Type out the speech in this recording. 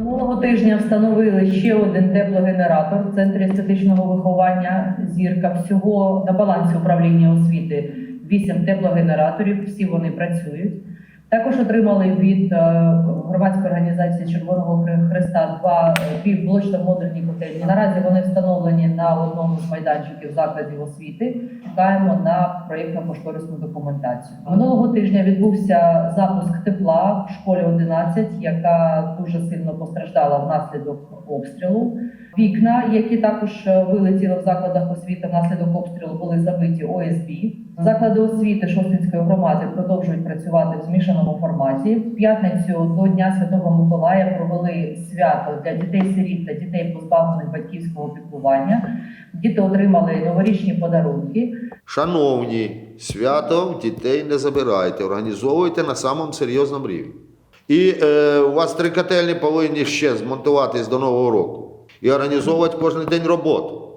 Минулого тижня встановили ще один теплогенератор в центрі естетичного виховання зірка. Всього на балансі управління освіти вісім теплогенераторів. Всі вони працюють. Також отримали від е, громадської організації Червоного Хреста два е, півблочно-модульні котельні. Наразі вони встановлені на одному з майданчиків закладів освіти. Чекаємо на проєктно-кошторисну документацію. Минулого тижня відбувся запуск тепла в школі 11, яка дуже сильно постраждала внаслідок обстрілу. Вікна, які також е, вилетіли в закладах освіти внаслідок обстрілу, були забиті ОСБ. Заклади освіти Шостинської громади продовжують працювати в змішаному форматі. В п'ятницю до Дня Святого Миколая провели свято для дітей-сиріт та дітей, позбавлених батьківського піклування. Діти отримали новорічні подарунки. Шановні, свято дітей не забирайте, організовуйте на самому серйозному рівні. І е, у вас три котельні повинні ще змонтуватись до Нового року і організовувати кожен день роботу.